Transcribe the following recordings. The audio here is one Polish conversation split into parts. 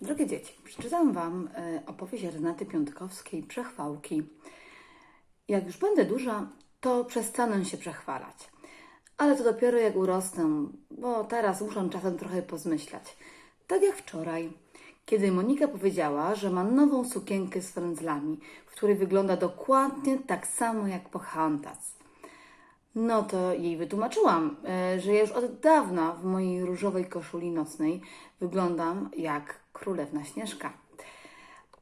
Drogie dzieci, przeczytam Wam e, opowieść Renaty Piątkowskiej Przechwałki. Jak już będę duża, to przestanę się przechwalać. Ale to dopiero jak urosnę, bo teraz muszę czasem trochę pozmyślać. Tak jak wczoraj, kiedy Monika powiedziała, że ma nową sukienkę z frędzlami, w której wygląda dokładnie tak samo jak Pocahontas. No to jej wytłumaczyłam, e, że ja już od dawna w mojej różowej koszuli nocnej wyglądam jak królewna Śnieżka.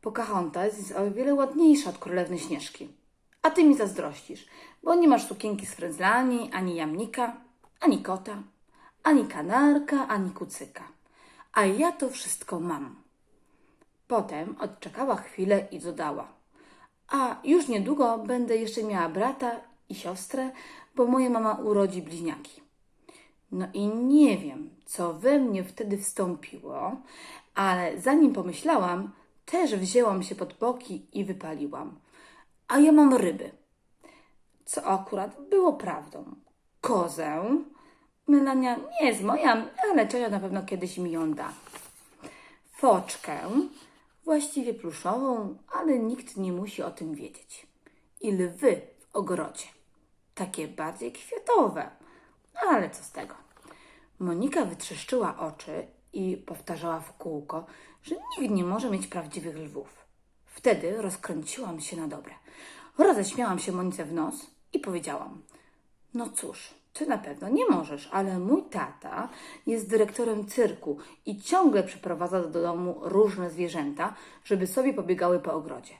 Pocahontas jest o wiele ładniejsza od królewny Śnieżki. A ty mi zazdrościsz, bo nie masz sukienki z frędzlami, ani jamnika, ani kota, ani kanarka, ani kucyka. A ja to wszystko mam. Potem odczekała chwilę i dodała. A już niedługo będę jeszcze miała brata i siostrę, bo moja mama urodzi bliźniaki. No i nie wiem, co we mnie wtedy wstąpiło, ale zanim pomyślałam, też wzięłam się pod boki i wypaliłam. A ja mam ryby. Co akurat było prawdą. Kozę. Melania nie jest moja, ale ciocia na pewno kiedyś mi ją da. Foczkę, właściwie pluszową, ale nikt nie musi o tym wiedzieć. I lwy w ogrodzie. Takie bardziej kwiatowe, ale co z tego. Monika wytrzeszczyła oczy i powtarzała w kółko, że nikt nie może mieć prawdziwych lwów. Wtedy rozkręciłam się na dobre. Roześmiałam się Monice w nos i powiedziałam: No cóż, ty na pewno nie możesz, ale mój tata jest dyrektorem cyrku i ciągle przyprowadza do domu różne zwierzęta, żeby sobie pobiegały po ogrodzie.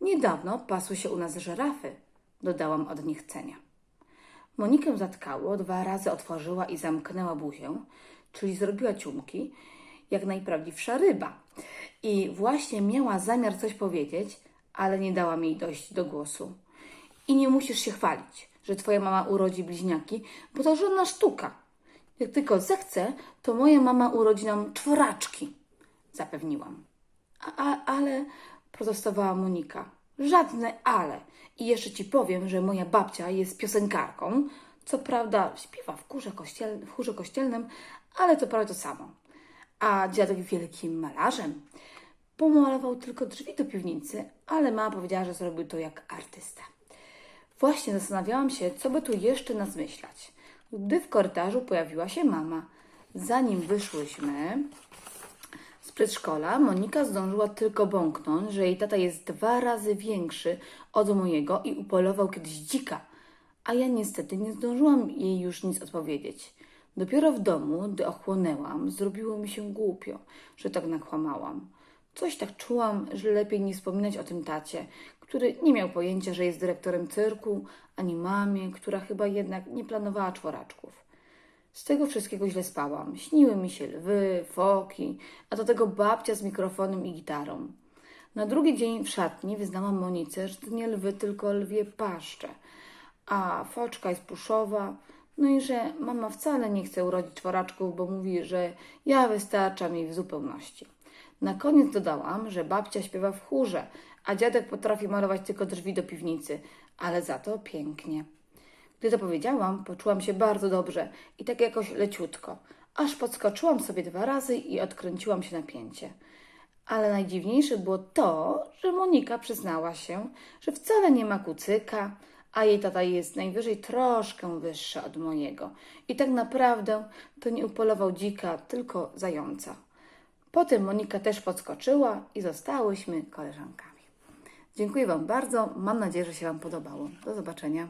Niedawno pasły się u nas żyrafy, dodałam od niechcenia. Monikę zatkało, dwa razy otworzyła i zamknęła buzię, czyli zrobiła ciumki, jak najprawdziwsza ryba. I właśnie miała zamiar coś powiedzieć, ale nie dałam jej dojść do głosu. I nie musisz się chwalić, że twoja mama urodzi bliźniaki, bo to żadna sztuka. Jak tylko zechce, to moja mama urodzi nam czworaczki, zapewniłam. A, a, ale, protestowała Monika, żadne ale. I jeszcze ci powiem, że moja babcia jest piosenkarką. Co prawda śpiewa w chórze, kościel, w chórze kościelnym, ale to prawie to samo. A dziadek wielkim malarzem. Pomalował tylko drzwi do piwnicy, ale mama powiedziała, że zrobił to jak artysta. Właśnie zastanawiałam się, co by tu jeszcze nas myślać, gdy w korytarzu pojawiła się mama. Zanim wyszłyśmy przedszkola, Monika zdążyła tylko bąknąć, że jej tata jest dwa razy większy od mojego i upolował kiedyś dzika. A ja niestety nie zdążyłam jej już nic odpowiedzieć. Dopiero w domu, gdy ochłonęłam, zrobiło mi się głupio, że tak nakłamałam. Coś tak czułam, że lepiej nie wspominać o tym tacie, który nie miał pojęcia, że jest dyrektorem cyrku, ani mamie, która chyba jednak nie planowała czworaczków. Z tego wszystkiego źle spałam. Śniły mi się lwy, foki, a do tego babcia z mikrofonem i gitarą. Na drugi dzień w szatni wyznałam Monice, że to nie lwy, tylko lwie paszcze, a foczka jest puszowa, no i że mama wcale nie chce urodzić czworaczków, bo mówi, że ja wystarczam jej w zupełności. Na koniec dodałam, że babcia śpiewa w chórze, a dziadek potrafi malować tylko drzwi do piwnicy, ale za to pięknie. Gdy to powiedziałam, poczułam się bardzo dobrze i tak jakoś leciutko, aż podskoczyłam sobie dwa razy i odkręciłam się napięcie. Ale najdziwniejsze było to, że Monika przyznała się, że wcale nie ma kucyka, a jej tata jest najwyżej troszkę wyższy od mojego. I tak naprawdę to nie upolował dzika, tylko zająca. Potem Monika też podskoczyła i zostałyśmy koleżankami. Dziękuję Wam bardzo. Mam nadzieję, że się Wam podobało. Do zobaczenia.